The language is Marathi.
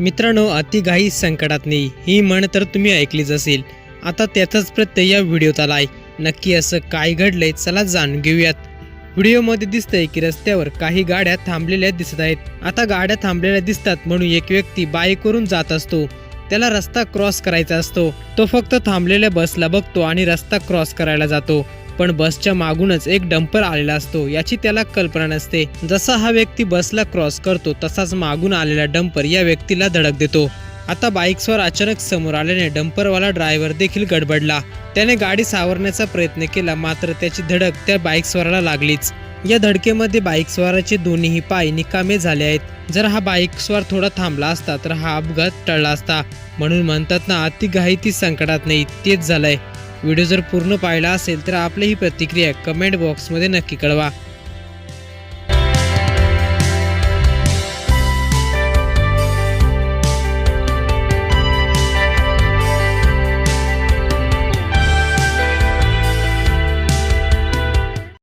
मित्रांनो अतिघाई संकटात नाही ही म्हण तर तुम्ही ऐकलीच असेल. आता त्याचाच प्रत्यय या व्हिडिओत आलाय. नक्की असं काय घडलंय चला जाणून घेऊयात. व्हिडिओमध्ये दिसतंय की रस्त्यावर काही गाड्या थांबलेल्या दिसत आहेत. आता गाड्या थांबलेल्या दिसतात म्हणून एक व्यक्ती बाईकवरून जात असतो. त्याला रस्ता क्रॉस करायचा असतो. तो फक्त थांबलेल्या बसला बघतो आणि रस्ता क्रॉस करायला जातो. पण बसच्या मागूनच एक डंपर आलेला असतो याची त्याला कल्पना नसते. जसा हा व्यक्ती बसला क्रॉस करतो तसाच मागून आलेला डंपर या व्यक्तीला धडक देतो. आता बाईक्सवर अचानक समोर आल्याने डंपरवाला ड्रायव्हर देखील गडबडला. त्याने गाडी सावरण्याचा प्रयत्न केला मात्र त्याची धडक त्या बाईकस्वाराला लागलीच. या धडकेमध्ये बाईकस्वाराचे दोन्हीही पाय निकामे झाले आहेत. जर हा बाईकस्वार थोडा थांबला असता तर हा अपघात टळला असता. म्हणून म्हणतात ना अति घाई ती संकटात नाही तेच झालंय. व्हिडिओ जर पूर्ण पाहिला असेल तर आपली ही प्रतिक्रिया कमेंट बॉक्समध्ये नक्की कळवा.